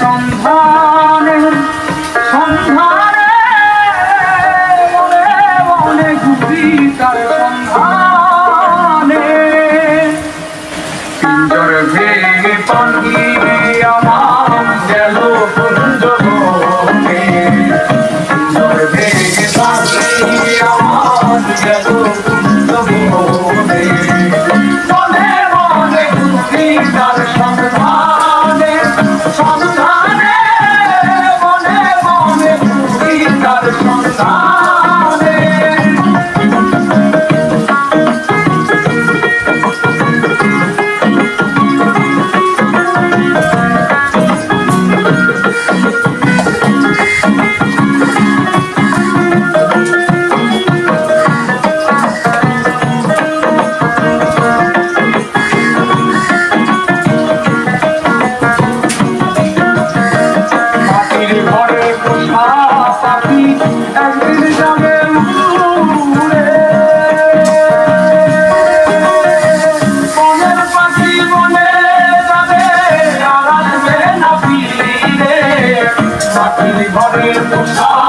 সন্ধানে সন্ধানে মনে মনে ঘুরি তার সন্ধানে। পিঞ্জর ভেঙে পাঙ্গি আমার everybody in.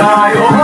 Zion.